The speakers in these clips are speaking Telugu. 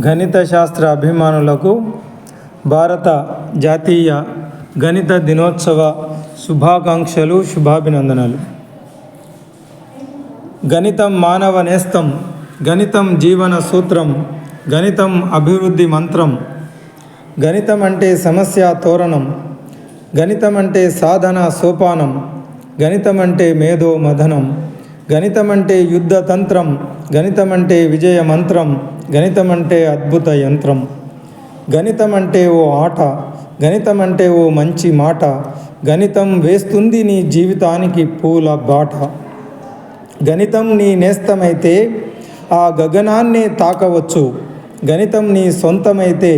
గణిత శాస్త్ర అభిమానులకు భారత జాతీయ గణిత దినోత్సవ శుభాకాంక్షలు శుభాభినందనలు. గణితం మానవ నేస్తం గణితం జీవన సూత్రం గణితం అభివృద్ధి మంత్రం గణితం అంటే సమస్య తోరణం గణితం అంటే సాధన సోపానం గణితం అంటే మేధో మథనం గణితం అంటే యుద్ధ తంత్రం గణితం అంటే విజయ మంత్రం గణితం అంటే అద్భుత యంత్రం. గణితం అంటే ఓ ఆట గణితం అంటే ఓ మంచి మాట గణితం వేస్తుంది నీ జీవితానికి పూల బాట. గణితం నీ నేస్తమైతే ఆ గగనాన్నే తాకవచ్చు. గణితం నీ సొంతమైతే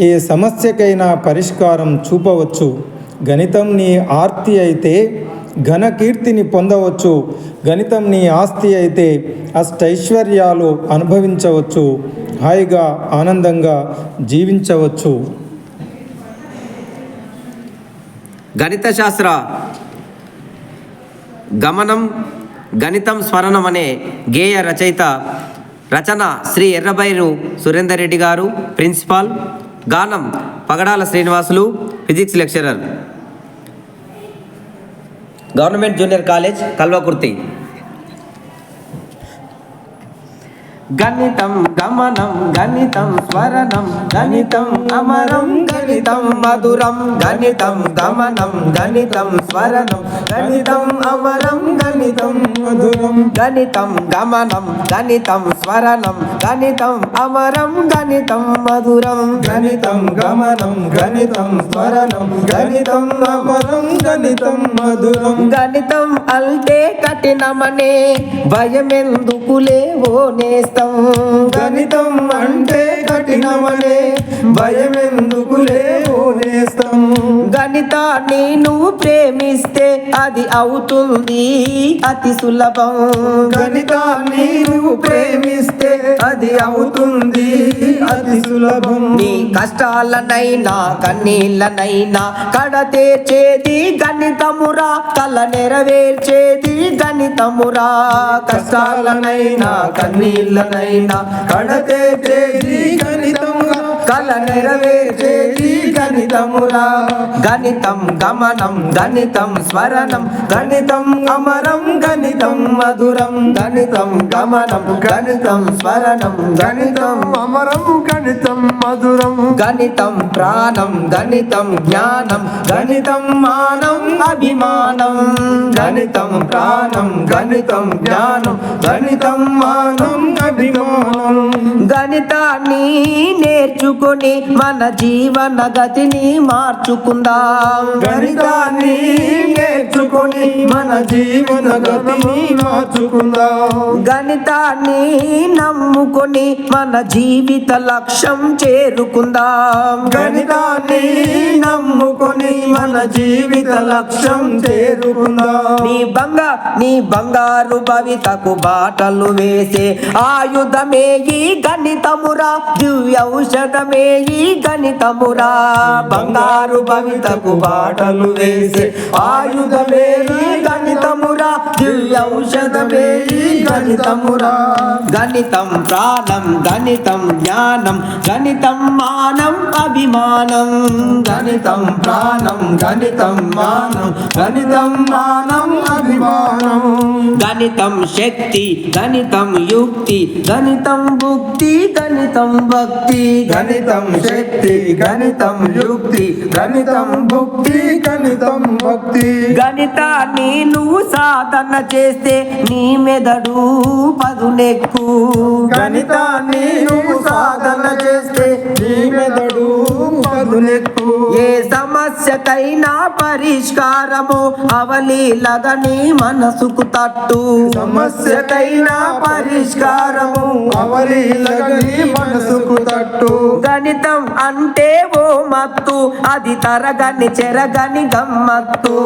ఏ సమస్యకైనా పరిష్కారం చూపవచ్చు. గణితం నీ ఆర్తి అయితే ఘనకీర్తిని పొందవచ్చు. గణితం నీ ఆస్తి అయితే అష్టైశ్వర్యాలు అనుభవించవచ్చు హాయిగా ఆనందంగా జీవించవచ్చు. గణిత శాస్త్ర గమనం గణితం స్మరణం అనే గేయ రచయిత రచన శ్రీ ఎర్రబైరు సురేందర్ రెడ్డి గారు ప్రిన్సిపాల్ గానం Pagadala Srinivasulu physics lecturer. Government junior college Kalwakurthy. గణితం గమనం గణితం స్మరణం గణితం అమరం గణితం మధురం గణితం గమనం గణితం స్మరణం గణితం అమరం గణితం మధురం. గణితం గమనం గణితం స్మరణం గణితం అమరం గణితం మధురం. గణితం గమనం గణితం స్మరణం గణితం అమరం గణితం మధురం. గణితం అంటే కఠినమనే భయమెందుకులే ఓ నేస్తం గణితం గణితం అంటే కఠినమనే భయమెందుకులే? ఓనేస్తం గణితాన్ని నువ్వు ప్రేమిస్తే అది అవుతుంది అతి సులభం. గణితాన్ని నువ్వు ప్రేమిస్తే అది అవుతుంది అతి సులభం. నీ కష్టాలనైనా కన్నీళ్ళనైనా కడ తీర్చేది గణితమురా కల నెరవేర్చేది గణితమురా. కష్టాలనైనా కన్నీళ్ళనైనా కడతే చేసి గణితముగా కల నెరవేర్చేది గణితమురా గణితం గమనం గణితం స్మరణం గణితం అమరం గణితం మధురం. గణితం గమనం గణితం స్మరణం గణితం అమరం గణితం మధురం. గణితం ప్రాణం గణితం జ్ఞానం గణితం మానం అభిమానం. గణితం ప్రాణం గణితం జ్ఞానం గణితం మానం అభిమానం. గణితాన్ని నేర్చుకొని మన జీవన గతిని మార్చుకుందాం. గణితాన్ని నేర్చుకొని మన జీవన గతిని మార్చుకుందాం. గణితాన్ని నమ్ముకొని మన జీవిత లక్ష్యం చేరుకుందాం. గణితాన్ని నమ్ముకొని మన జీవిత లక్ష్యం చేరుకుందాం. నీ బంగా నీ బంగారు భవితకు బాటలు వేసే ఆయుధమే ఈ గణితమురా. దివ్య ఔషధమే ఈ గణితమురా. బంగారు భవితకు బాటలు వేసే ఆయుధమే ఈ గణితమురా. దివ్య ఔషధమే ఈ గణితమురా గణితం ప్రాణం గణితం జ్ఞానం గణితం మానం అభిమానం. గణితం ప్రాణం గణితం మానం గణితం మానం అభిమానం. గణితం శక్తి గణితం యుక్తి గణితం భుక్తి గణితం భక్తి. గణితం శక్తి గణితం యుక్తి గణితం భుక్తి గణితం భక్తి. గణితాన్ని నువ్వు సాధన చేస్తే నీ మెదడు పదునెక్కు గణితాన్ని సాధన చేస్తే నీ మెదడు పదునెక్కు సమస్యకైనా పరిష్కారము అవలీలగని మనసుకు తట్టు. సమస్యకైనా పరిష్కారము అవలీలగని మనసుకు తట్టు. గణితం అంటే ఓ మత్తు అది తరగని చెరగని గమ్మత్తు.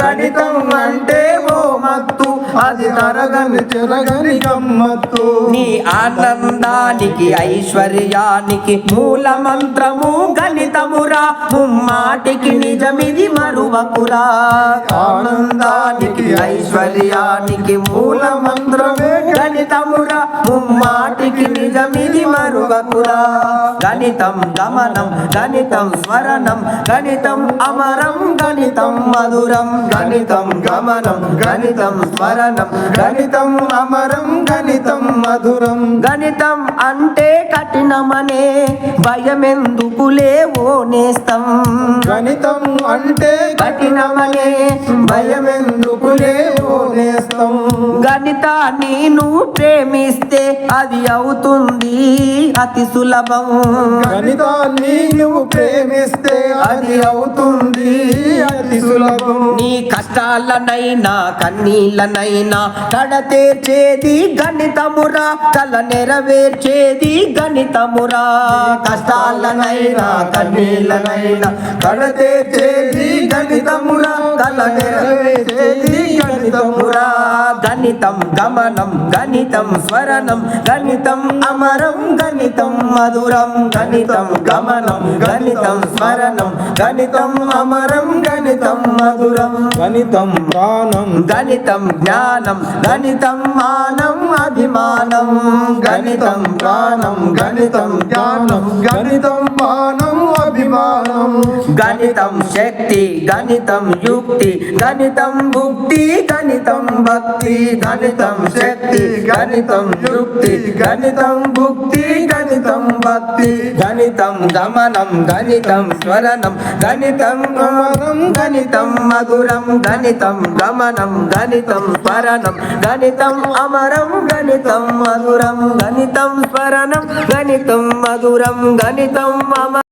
గణితం అంటే ఓ మత్తు అది తరగని చెరగని గమ్మత్తు. నీ ఆనందానికి ఐశ్వర్యానికి మూల మంత్రము గణితమురా ముమ్మాటికి నిజమిది మరువకురా. ఆనందానికి ఐశ్వర్యానికి మూల మంత్రమే గణితమురా ముమ్మాటికి నిజమిది మరువకురా గణితం గమనం గణితం స్మరణం గణితం అమరం గణితం మధురం. గణితం గమనం గణితం స్మరణం గణితం అమరం గణితం మధురం. గణితం అంటే కఠినమనే భయమెందుకులే ఓ నేస్తం. గణితం అంటే కఠినమనే భయమెందుకులే ఓ నేస్తం. గణితాన్ని నువ్వు ప్రేమిస్తే అది అవుతుంది. అతి సులభం. గణితాన్ని నువ్వు ప్రేమిస్తే అది అవుతుంది అతి సులభం. నీ కష్టాలనైనా కన్నీళ్ళనైనా కడ తీర్చేది గణితమురా కల నెరవేర్చేది గణితమురా. కష్టాలనైనా కన్నీళ్ళనైనా కడతేచేది గణితమురా కల నెరవేర్చేది గణితమురా. గణితం గమనం గణితం స్వరణం గణితం అమరం గణితం మధురం గణితం గమనం గణితం స్మరణం గణితం అమరం గణితం మధురం గణితం ప్రాణం గణితం జ్ఞానం గణితం మానం అభిమానం గణితం ప్రాణం గణితం జ్ఞానం గణితం మానం నిర్మాణం గణితం శక్తి గణితం యుక్తి గణితం భుక్తి గణితం భక్తి గణితం శక్తి గణితం యుక్తి గణితం భుక్తి గణితం భక్తి గణితం గమనం గణితం స్వరణం గణితం గమనం గణితం మధురం గణితం గమనం గణితం స్వరణం గణితం అమరం గణితం మధురం గణితం స్వరణం గణితం మధురం గణితం అమరం